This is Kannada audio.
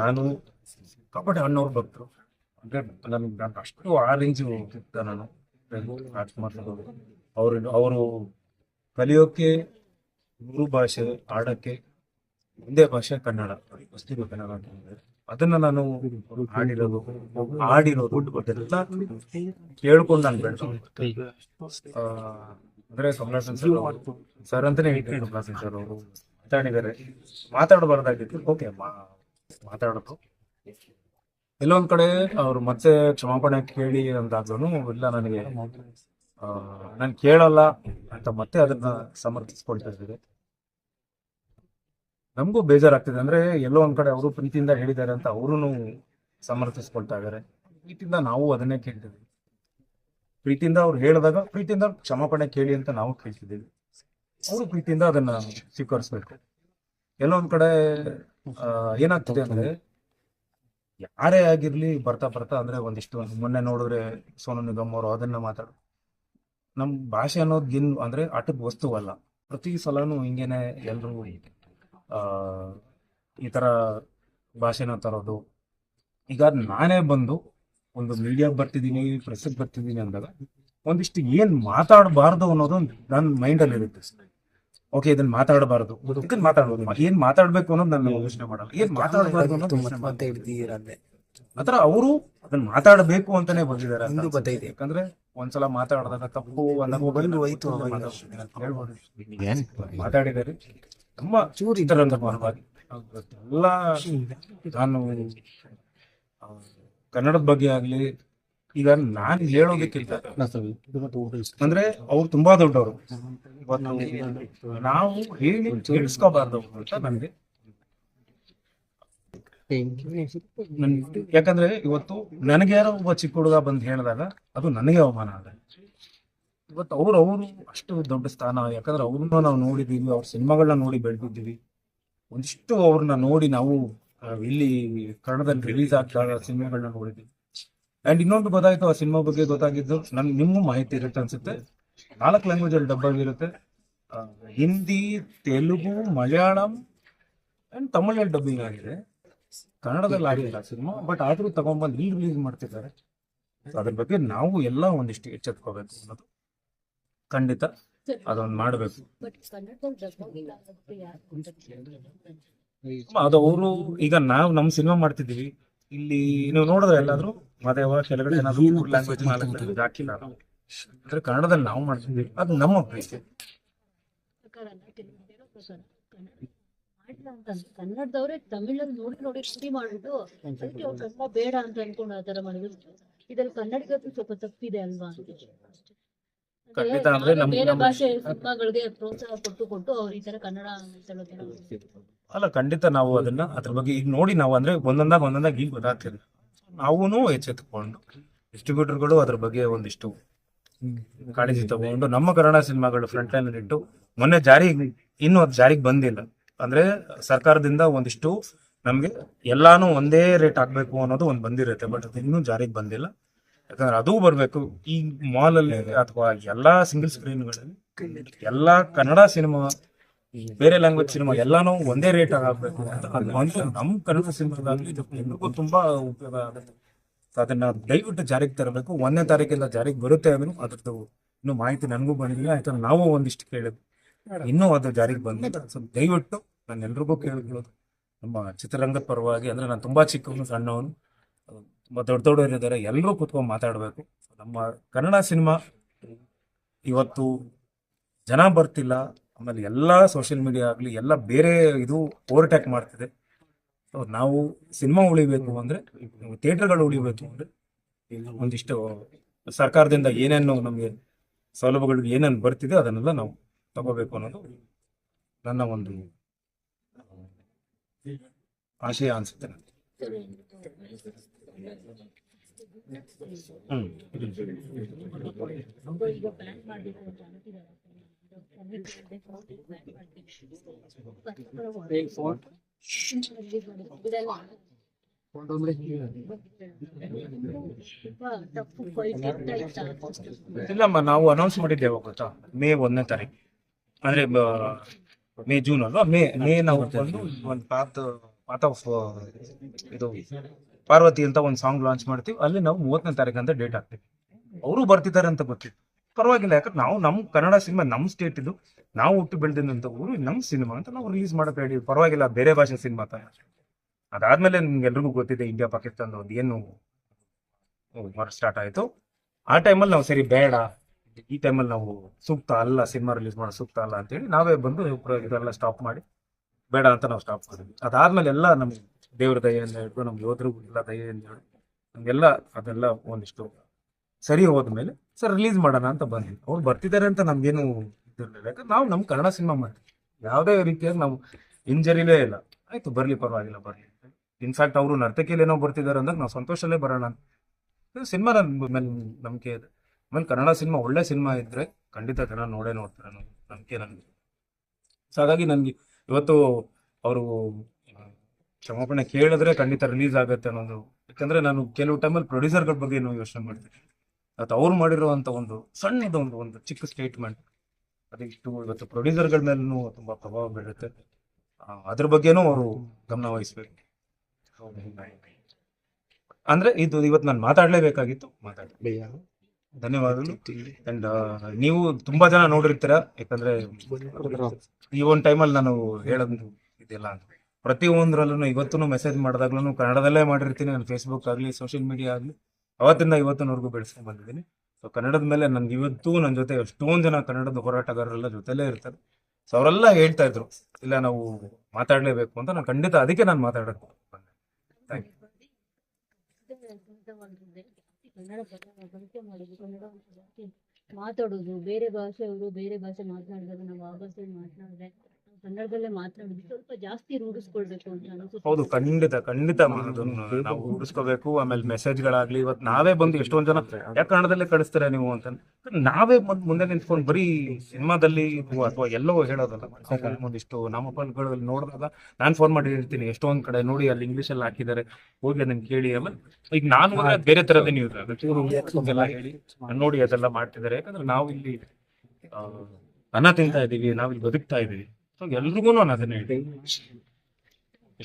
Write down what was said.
ನಾನು ಕಬಡ್ಡಿ ಅಣ್ಣವ್ರ ಭಕ್ತರು ಅಂದ್ರೆ ನನ್ಗೆ ನಾನು ಅಷ್ಟು ಆ ರೇಂಜ್ ಹೋಗ್ತಿದ್ದ ನಾನು ರಾಜ್ಕುಮಾರ್ ಅವರು ಅವರು ಕಲಿಯೋಕೆ ಮೂರು ಭಾಷೆ ಆಡಕ್ಕೆ ಒಂದೇ ಭಾಷೆ ಕನ್ನಡ. ವಸ್ತು ಕನ್ನಡ ಅಂತ ಅದನ್ನ ನಾನು ಆಡಿರೋದು ಆಡಿರೋದು, ಅದೆಲ್ಲ ಕೇಳ್ಕೊಂಡು ನಾನು ಬೆಳೆದು ಅಂದ್ರೆ ಕಮಲಾಸನ್ ಸರ್ ಸರ್ ಅಂತಾನೆ ಹೇಳ್ತಾರೆ ಕಮಲಾಸನ್ ಸರ್ ಅವರು. ಮಾತಾಡಿದ್ದಾರೆ. ಮಾತಾಡಬಾರ್ದಾಗಿತ್ತು. ಓಕೆ ಮಾತಾಡೋದು. ಎಲ್ಲೊಂದ್ ಕಡೆ ಅವ್ರು ಮತ್ತೆ ಕ್ಷಮಾಪಣೆ ಕೇಳಿ ಅಂದಾಗ್ಲೂ ಇಲ್ಲ ನನಗೆ ನಾನು ಕೇಳಲ್ಲ ಅಂತ ಮತ್ತೆ ಅದನ್ನ ಸಮರ್ಥಿಸ್ಕೊಳ್ತಾ ಇದ್ದಾರೆ ನಮಗೂ ಬೇಜಾರಾಗ್ತಿದೆ. ಅಂದ್ರೆ ಎಲ್ಲೋ ಒಂದ್ ಕಡೆ ಅವರು ಪ್ರೀತಿಯಿಂದ ಹೇಳಿದ್ದಾರೆ ಅಂತ ಅವರು ಸಮರ್ಥಿಸ್ಕೊಳ್ತಾ ಇದ್ದಾರೆ ಪ್ರೀತಿಯಿಂದ ನಾವು ಅದನ್ನೇ ಕೇಳ್ತಿದ್ವಿ ಪ್ರೀತಿಯಿಂದ ಅವ್ರು ಹೇಳಿದಾಗ ಪ್ರೀತಿಯಿಂದ ಕ್ಷಮಾಪಣೆ ಕೇಳಿ ಅಂತ ನಾವು ಕೇಳ್ತಿದ್ದೀವಿ. ಅವರು ಪ್ರೀತಿಯಿಂದ ಅದನ್ನ ಸ್ವೀಕರಿಸ್ಬೇಕು. ಎಲ್ಲೋ ಒಂದ್ ಕಡೆ ಏನಾಗ್ತಿದೆ ಅಂದ್ರೆ ಯಾರೇ ಆಗಿರ್ಲಿ ಬರ್ತಾ ಬರ್ತಾ ಅಂದ್ರೆ ಒಂದಿಷ್ಟು ಮೊನ್ನೆ ನೋಡಿದ್ರೆ ಸೋನು ನಿಗಮ್ ಅವರು ಅದನ್ನ ಮಾತಾಡ ನಮ್ ಭಾಷೆ ಅನ್ನೋದು ಏನ್ ಅಂದ್ರೆ ಆಟದ ವಸ್ತು ಅಲ್ಲ. ಪ್ರತಿ ಸಲನು ಹಿಂಗೇನೆ ಎಲ್ರು ಆ, ಈ ತರ ಭಾಷೆನ ತರೋದು. ಈಗ ನಾನೇ ಬಂದು ಒಂದು ಮೀಡಿಯಾಗ್ ಬರ್ತಿದ್ದೀನಿ ಪ್ರೆಸ್ಗೆ ಬರ್ತಿದ್ದೀನಿ ಅಂದಾಗ ಒಂದಿಷ್ಟು ಏನ್ ಮಾತಾಡಬಾರ್ದು ಅನ್ನೋದು ನನ್ನ ಮೈಂಡ್ ಅಲ್ಲಿ ಇರುತ್ತೆ ಓಕೆ ಇದನ್ನ ಮಾತಾಡಬಾರದು. ಇದನ್ನ ಮಾತಾಡಬಹುದು ಏನ್ ಮಾತಾಡ್ಬೇಕು ಅನ್ನೋದು ನಾನು ಯೋಚನೆ ಮಾಡಲ್ಲ. ಏನ್ ಮಾತಾಡಬಾರ್ದು ಅನ್ನೋದು ಆತರ ಅವರು ಅದನ್ನ ಮಾತಾಡಬೇಕು ಅಂತಾನೆ ಬಂದಿದ್ದಾರೆ ಇಂದು. ಬತ್ತೈತೆ. ಯಾಕಂದ್ರೆ ಒಂದ್ಸಲ ಮಾತಾಡಿದಾಗ ತಪ್ಪು ಅನ್ನೋದು ಬಂದು ಹೋಯ್ತು ಮಾತಾಡಿದ್ದಾರೆ. ತುಂಬಾ ಚೂರು ಚಿತ್ರರಂಗ ಪರವಾಗಿ. ಎಲ್ಲ ನಾನು ಕನ್ನಡದ ಬಗ್ಗೆ ಆಗ್ಲಿ ಈಗ ನಾನು ಹೇಳೋದಕ್ಕಿಂತ ಅಂದ್ರೆ ಅವ್ರು ತುಂಬಾ ದೊಡ್ಡವರು. ನಾವು ಹೇಳಿ ಕೇಳಿಸ್ಕೋಬಾರ್ದು ಅಂತ ನನಗೆ. ನನ್- ಯಾಕಂದ್ರೆ ಇವತ್ತು ನನಗೆ ಯಾರೋ ಒಬ್ಬ ಚಿಕ್ಕ ಹುಡುಗ ಬಂದು ಹೇಳಿದಾಗ ಅದು ನನಗೆ ಅವಮಾನ ಆದ. ಇವತ್ತು ಅವ್ರು ಅವರು ಅಷ್ಟು ದೊಡ್ಡ ಸ್ಥಾನ ಯಾಕಂದ್ರೆ ಅವ್ರನ್ನ ನಾವು ನೋಡಿದೀವಿ ಅವ್ರ ಸಿನಿಮಾಗಳನ್ನ ನೋಡಿ ಬೆಳೆದಿದ್ದೀವಿ. ಒಂದಿಷ್ಟು ಅವ್ರನ್ನ ನೋಡಿ ನಾವು ಇಲ್ಲಿ ಕನ್ನಡದಲ್ಲಿ ರಿಲೀಸ್ ಆಗ್ತಾ ಸಿನಿಮಾಗಳನ್ನ ನೋಡಿದ್ವಿ. ಅಂಡ್ ಇನ್ನೊಂದು ಗೊತ್ತಾಯ್ತು, ಆ ಸಿನಿಮಾ ಬಗ್ಗೆ ಗೊತ್ತಾಗಿದ್ದು ನನ್ಗೆ ನಿಮ್ಮ ಮಾಹಿತಿ ಇರುತ್ತೆ ಅನ್ಸುತ್ತೆ. ನಾಲ್ಕು ಲ್ಯಾಂಗ್ವೇಜ್ ಅಲ್ಲಿ ಡಬ್ ಆಗಿರುತ್ತೆ ಹಿಂದಿ, ತೆಲುಗು, ಮಲಯಾಳಂ ಅಂಡ್ ತಮಿಳಲ್ಲಿ ಡಬ್ಬಿಂಗ್ ಆಗಿದೆ. ಕನ್ನಡದಲ್ಲಿ ಆಗಿಲ್ಲ ಸಿನಿಮಾ ಬಟ್ ಆದ್ರೂ ತಗೊಂಡ್ಬಂದು ಇಲ್ಲಿ ರಿಲೀಸ್ ಮಾಡ್ತಿದ್ದಾರೆ. ಅದ್ರ ಬಗ್ಗೆ ನಾವು ಎಲ್ಲ ಒಂದಿಷ್ಟು ಎಚ್ಚೆತ್ಕೋಬೇಕು ಅನ್ನೋದು. ಖಂಡಿತ ಅದೊಂದು ಮಾಡಬೇಕು. ಅದು ಅವರು, ಈಗ ನಾವು ನಮ್ಮ ಸಿನಿಮಾ ಮಾಡ್ತಿದೀವಿ ಇಲ್ಲಿ ನೀವು ನೋಡಿದ್ರೆ ಎಲ್ಲಾದ್ರೂ ಮದೇವ ಕೆಳಗಡೆ ಏನಾದ್ರು ಲ್ಯಾಂಗ್ವೇಜ್ ಹಾಕಿಲ್ಲ ನಾವು. ಅಂದ್ರೆ ಕನ್ನಡದಲ್ಲಿ ನಾವು ಮಾಡ್ತೀವಿ ಅದು ನಮ್ಮ ಪ್ರೀತಿ ಕನ್ನಡದವ್ರೆ ತಮಿಳಲ್ಲಿ ನೋಡಿ ನೋಡಿ ಸ್ಟಡಿ ಮಾಡ್ಬಿಟ್ಟು ಅದಕ್ಕೆ ಅವ್ರು ಕನ್ನಡ ಬೇಡ ಅಂತ ಅನ್ಕೊಂಡು ಆ ತರ ಮಾಡಿದ್ರು ಇದ್ರಲ್ಲಿ ಕನ್ನಡಿಗದ್ದು ಸ್ವಲ್ಪ ತಪ್ಪಿದೆ ಅಲ್ವಾ ಅಂತ. ಖಂಡಿತ ಅಂದ್ರೆ ಅಂದ್ರೆ ನಮ್- ಬೇರೆ ನಮ್ಮ- ಭಾಷೆ ಸಿನಿಮಾಗಳಿಗೆ ಪ್ರೋತ್ಸಾಹ ಕೊಟ್ಟು ಕೊಟ್ಟು ಅವ್ರು ಈ ತರ ಕನ್ನಡ ಮಾತಾಡೋದನ್ನ ಅಲ್ಲ ಖಂಡಿತ ನಾವು ಅದನ್ನ ಅದ್ರ ಬಗ್ಗೆ ಈಗ ನೋಡಿ ನಾವು ಅಂದ್ರೆ ಒಂದೊಂದಾಗ ಒಂದೊಂದಾಗ ಈಗ ಗೊತ್ತಾಗ್ತಿದೆ ನಾವೂನು ಡಿಸ್ಟ್ರಿಬ್ಯೂಟರ್ ಡಿಸ್ಟ್ರಿಬ್ಯೂಟರ್ಗಳು ಅದ್ರ ಬಗ್ಗೆ ಒಂದಿಷ್ಟು ಕಾಳಜಿ ತಗೊಂಡು ನಮ್ಮ ಕನ್ನಡ ಸಿನಿಮಾಗಳು ಫ್ರಂಟ್ ಲೈನ್ ಇಟ್ಟು ಮೊನ್ನೆ ಜಾರಿ ಇನ್ನೂ ಅದು ಜಾರಿಗೆ ಬಂದಿಲ್ಲ. ಅಂದ್ರೆ ಸರ್ಕಾರದಿಂದ ಒಂದಿಷ್ಟು ನಮ್ಗೆ ಎಲ್ಲಾನು ಒಂದೇ ರೇಟ್ ಆಗ್ಬೇಕು ಅನ್ನೋದು ಒಂದ್ ಬಂದಿರುತ್ತೆ ಬಟ್ ಅದು ಇನ್ನೂ ಜಾರಿಗೆ ಬಂದಿಲ್ಲ. ಯಾಕಂದ್ರೆ ಅದು ಬರ್ಬೇಕು. ಈ ಮಾಲ್ ಅಲ್ಲಿ ಅಥವಾ ಎಲ್ಲಾ ಸಿಂಗಲ್ ಸ್ಕ್ರೀನ್ಗಳಲ್ಲಿ ಎಲ್ಲಾ ಕನ್ನಡ ಸಿನಿಮಾ ಬೇರೆ ಲ್ಯಾಂಗ್ವೇಜ್ ಸಿನಿಮಾ ಎಲ್ಲಾನು ಒಂದೇ ರೇಟ್ ಆಗಬೇಕು ನಮ್ಮ ಕನ್ನಡ ಸಿನಿಮಾದಲ್ಲಿ ಎಲ್ರಿಗೂ ತುಂಬಾ ಉಪಯೋಗ ಆಗುತ್ತೆ. ಅದನ್ನ ದಯವಿಟ್ಟು ಜಾರಿಗೆ ತರಬೇಕು. ಒಂದನೇ ತಾರೀಕಿಂದ ಜಾರಿಗೆ ಬರುತ್ತೆ ಅದನ್ನು ಅದ್ರದ್ದು ಇನ್ನು ಮಾಹಿತಿ ನನಗೂ ಬಂದಿಲ್ಲ. ಯಾಕಂದ್ರೆ ನಾವು ಒಂದಿಷ್ಟು ಕೇಳಿದ್ವಿ. ಇನ್ನೂ ಅದು ಜಾರಿಗೆ ಬಂದಿಲ್ಲ. ಸ್ವಲ್ಪ ದಯವಿಟ್ಟು ನಾನು ಎಲ್ರಿಗೂ ಕೇಳ್ಕೊಳ್ಳೋದು. ನಮ್ಮ ಚಿತ್ರರಂಗದ ಪರವಾಗಿ ಅಂದ್ರೆ ನಾನು ತುಂಬಾ ಚಿಕ್ಕವನು ಸಣ್ಣವನು. ತುಂಬಾ ದೊಡ್ಡ ದೊಡ್ಡವರು ಇದ್ದಾರೆ ಎಲ್ಲರೂ ಕುತ್ಕೊಂಡು ಮಾತಾಡಬೇಕು ನಮ್ಮ ಕನ್ನಡ ಸಿನಿಮಾ ಇವತ್ತು ಜನ ಬರ್ತಿಲ್ಲ, ಆಮೇಲೆ ಎಲ್ಲ ಸೋಷಿಯಲ್ ಮೀಡಿಯಾ ಆಗಲಿ, ಎಲ್ಲ ಬೇರೆ ಇದು ಓವರ್ಟ್ಯಾಕ್ ಮಾಡ್ತಿದೆ ಸೊ ನಾವು ಸಿನಿಮಾ ಉಳಿಬೇಕು ಅಂದ್ರೆ ಥಿಯೇಟರ್ಗಳು ಉಳಿಬೇಕು ಅಂದ್ರೆ ಒಂದಿಷ್ಟು ಸರ್ಕಾರದಿಂದ ಏನೇನು ನಮಗೆ ಸೌಲಭ್ಯಗಳು ಏನೇನು ಬರ್ತಿದೆ ಅದನ್ನೆಲ್ಲ ನಾವು ತಗೋಬೇಕು ಅನ್ನೋದು ನನ್ನ ಒಂದು ಆಶಯ ಅನಿಸುತ್ತೆ ನನಗೆ. ಇಲ್ಲಮ್ಮ, ನಾವು ಅನೌನ್ಸ್ ಮಾಡಿದ್ದೇವೆ ಗೊತ್ತಾ? ಮೇ ಒಂದನೇ ತಾರೀಕು. ಅಂದ್ರೆ ಮೇ, ಜೂನ್ ಅಲ್ವಾ? ಮೇ ಮೇ ನಾವು ಒಂದು ಒಂದು ಪಾತ್ ಪಾತ್ ಆಫ್ ಇದು ಪಾರ್ವತಿ ಅಂತ ಒಂದು ಸಾಂಗ್ ಲಾಂಚ್ ಮಾಡ್ತೀವಿ. ಅಲ್ಲಿ ನಾವು ಮೂವತ್ತನೇ ತಾರೀಕು ಅಂತ ಡೇಟ್ ಹಾಕ್ತೀವಿ. ಅವರು ಬರ್ತಿದ್ದಾರೆ ಅಂತ ಗೊತ್ತಿತ್ತು ಪರವಾಗಿಲ್ಲ, ಯಾಕಂದ್ರೆ ನಾವು ನಮ್ಮ ಕನ್ನಡ ಸಿನಿಮಾ ನಮ್ಮ ಸ್ಟೇಟ್ ಇದು. ನಾವು ಹುಟ್ಟು ಬೆಳೆದಂತ ಊರು ನಮ್ಮ ಸಿನಿಮಾ ಅಂತ ನಾವು ರಿಲೀಸ್ ಮಾಡಕ್ ಹೇಳಿ ಪರವಾಗಿಲ್ಲ, ಬೇರೆ ಭಾಷೆ ಸಿನಿಮಾ ತಾನೆ. ಅದಾದ್ಮೇಲೆ ನಿಮ್ಗೆ ಎಲ್ರಿಗೂ ಗೊತ್ತಿದೆ ಇಂಡಿಯಾ ಪಾಕಿಸ್ತಾನದ ಒಂದು ಏನು ಸ್ಟಾರ್ಟ್ ಆಯಿತು. ಆ ಟೈಮಲ್ಲಿ ನಾವು ಸರಿ, ಬೇಡ. ಈ ಟೈಮಲ್ಲಿ ನಾವು ಸೂಕ್ತ ಅಲ್ಲ, ಸಿನಿಮಾ ರಿಲೀಸ್ ಮಾಡೋ ಸೂಕ್ತ ಅಲ್ಲ ಅಂತೇಳಿ ನಾವೇ ಬಂದು ಇದೆಲ್ಲ ಸ್ಟಾಪ್ ಮಾಡಿ ಬೇಡ ಅಂತ ನಾವು ಸ್ಟಾಪ್ ಮಾಡಿದ್ವಿ. ಅದಾದ್ಮೇಲೆ ಎಲ್ಲ ನಮ್ಗೆ ದೇವ್ರ ದಯೆಯಿಂದ ಹಿಡಿದು ನಮ್ಮ ಯೋಧರು ಎಲ್ಲ ದಯೆಯಿಂದ ಹಿಡಿದು ನಮ್ಗೆಲ್ಲ ಅದೆಲ್ಲ ಒಂದಿಷ್ಟು ಸರಿ ಹೋದ್ಮೇಲೆ ಸರ್ ರಿಲೀಸ್ ಮಾಡೋಣ ಅಂತ ಬಂದ್ವಿ. ಅವ್ರು ಬರ್ತಿದ್ದಾರೆ ಅಂತ ನಮ್ಗೇನು ಇದಿರಲಿಲ್ಲ ಯಾಕಂದ್ರೆ ನಾವು ನಮ್ಮ ಕನ್ನಡ ಸಿನಿಮಾ ಮಾಡ್ತೀವಿ. ಯಾವುದೇ ರೀತಿಯಾಗಿ ನಾವು ಇಂಜರಿಲೇ ಇಲ್ಲ. ಆಯ್ತು, ಬರ್ಲಿ, ಪರವಾಗಿಲ್ಲ, ಬರ್ಲಿ. ಇನ್ಫ್ಯಾಕ್ಟ್ ಅವರು ನರ್ತಕಿಯಲ್ಲಿ ಏನೋ ಬರ್ತಿದ್ದಾರೆ ಅಂದಾಗ ನಾವು ಸಂತೋಷಲ್ಲೇ ಬರೋಣ ಅಂತ. ಸಿನಿಮಾ ನನ್ನ ಮೇಲೆ ನಂಬಿಕೆ ಇದೆ. ಆಮೇಲೆ ಕನ್ನಡ ಸಿನಿಮಾ ಒಳ್ಳೆ ಸಿನಿಮಾ ಇದ್ರೆ ಖಂಡಿತ ಜನ ನೋಡೇ ನೋಡ್ತಾರೆ ನಂಬಿಕೆ ನನಗೆ. ಸೊ ಹಾಗಾಗಿ ನನಗೆ ಇವತ್ತು ಅವರು ಕ್ಷಮಾಪಣೆ ಕೇಳಿದ್ರೆ ಖಂಡಿತ ರಿಲೀಸ್ ಆಗುತ್ತೆ ಅನ್ನೋದು. ಯಾಕಂದ್ರೆ ನಾನು ಕೆಲವು ಟೈಮಲ್ಲಿ ಪ್ರೊಡ್ಯೂಸರ್ಗಳ ಬಗ್ಗೆ ಏನೋ ಯೋಚನೆ ಮಾಡ್ತೀನಿ. ಅದು ಅವ್ರು ಮಾಡಿರುವಂತ ಒಂದು ಸಣ್ಣದ ಒಂದು ಒಂದು ಚಿಕ್ಕ ಸ್ಟೇಟ್ಮೆಂಟ್ ಅದಿಷ್ಟು ಇವತ್ತು ಪ್ರೊಡ್ಯೂಸರ್ಗಳ ಮೇಲೂ ತುಂಬಾ ಪ್ರಭಾವ ಬೀಳುತ್ತೆ ಆ, ಅದ್ರ ಬಗ್ಗೆನೂ ಅವರು ಗಮನ ವಹಿಸ್ಬೇಕು. ಅಂದ್ರೆ ಇದು ಇವತ್ತು ನಾನು ಮಾತಾಡ್ಲೇಬೇಕಾಗಿತ್ತು. ಮಾತಾಡಿ. ಧನ್ಯವಾದಗಳು. ಅಂಡ್ ನೀವು ತುಂಬಾ ಜನ ನೋಡಿರ್ತೀರ ಯಾಕಂದ್ರೆ ಈ ಒಂದು ಟೈಮಲ್ಲಿ ನಾನು ಹೇಳೋದು ಇದೆಲ್ಲ ಅಂತ. ಪ್ರತಿ ಒಂದ್ರಲ್ಲೂ ಇವತ್ತು ಮೆಸೇಜ್ ಮಾಡಿದಾಗ್ಲೂ ಕನ್ನಡದಲ್ಲೇ ಮಾಡಿರ್ತೀನಿ ನಾನು ಫೇಸ್ಬುಕ್ ಆಗಲಿ ಸೋಷಿಯಲ್ ಮೀಡಿಯಾ ಆಗಲಿ. ಅವತ್ತಿಂದ ಇವತ್ತಿನವರೆಗೂ ಬೆಳೆಸ್ಕೊಂಡು ಬಂದಿದ್ದೀನಿ. ಸೊ ಕನ್ನಡದ ಮೇಲೆ ನನ್ಗೆ ಇವತ್ತು ನನ್ನ ಜೊತೆ ಎಷ್ಟೊಂದು ಜನ ಕನ್ನಡದ ಹೋರಾಟಗಾರರೆಲ್ಲ ಜೊತೆಲೇ ಇರ್ತಾರೆ. ಸೊ ಅವರೆಲ್ಲ ಹೇಳ್ತಾ ಇದ್ರು ಇಲ್ಲ ನಾವು ಮಾತಾಡಲೇಬೇಕು ಅಂತ. ನಾನು ಖಂಡಿತ ಅದಕ್ಕೆ ನಾನು ಮಾತಾಡೋದು. ಬಂದೆ ಯು. ಕನ್ನಡ ಮಾಡೋದು ಕನ್ನಡ ಮಾತಾಡೋದು ಬೇರೆ ಭಾಷೆಯವರು ಬೇರೆ ಭಾಷೆ ಮಾತನಾಡಿದಾಗ ನಾವು ಆ ಭಾಷೆಯಲ್ಲಿ ಮಾತನಾಡಿದ್ರೆ ಕನ್ನಡದಲ್ಲೇ ಸ್ವಲ್ಪ ಜಾಸ್ತಿ ರೂಢಿಸ್ಕೊಳ್ಬೇಕು ಅಂತ ಹೌದು, ಖಂಡಿತ ಖಂಡಿತ ನಾವು ರೂಢಿಸ್ಕೋಬೇಕು. ಆಮೇಲೆ ಮೆಸೇಜ್ ಗಳಾಗ್ಲಿ ಇವತ್ತು ನಾವೇ ಬಂದು ಎಷ್ಟೊಂದ್ ಜನ ಯಾಕೆ ಕನ್ನಡದಲ್ಲೇ ಕಳಿಸ್ತಾರೆ ನೀವು ಅಂತ ನಾವೇ ಬಂದು ಮುಂದೆ ನಿಂತ್ಕೊಂಡು ಬರೀ ಸಿನಿಮಾದಲ್ಲಿ ಅಥವಾ ಎಲ್ಲೋ ಹೇಳೋದಲ್ಲ ಒಂದಿಷ್ಟು ನಾಮಫಲಗಳಲ್ಲಿ ನೋಡಿದಾಗ ನಾನು ಫೋನ್ ಮಾಡಿ ಹೇಳ್ತೀನಿ, ಎಷ್ಟೊಂದ್ ಕಡೆ ನೋಡಿ ಅಲ್ಲಿ ಇಂಗ್ಲಿಷ್ ಅಲ್ಲಿ ಹಾಕಿದ್ದಾರೆ. ಹೋಗಿ ಅದನ್ನ ಕೇಳಿ ಅಲ್ಲ ಈಗ ನಾನು ಬೇರೆ ತರದೇ ನ್ಯೂಸ್ ಹೇಳಿ, ನೋಡಿ ಅದೆಲ್ಲ ಮಾಡ್ತಿದ್ದಾರೆ. ಯಾಕಂದ್ರೆ ನಾವು ಇಲ್ಲಿ ಅನ್ನ ತಿಂತಾ ಇದೀವಿ ನಾವಿಲ್ಲಿ ಬದುಕ್ತಾ ಇದೀವಿ ಎಲ್ರಿಗೂ ನಾನು ಅದನ್ನ ಹೇಳಿ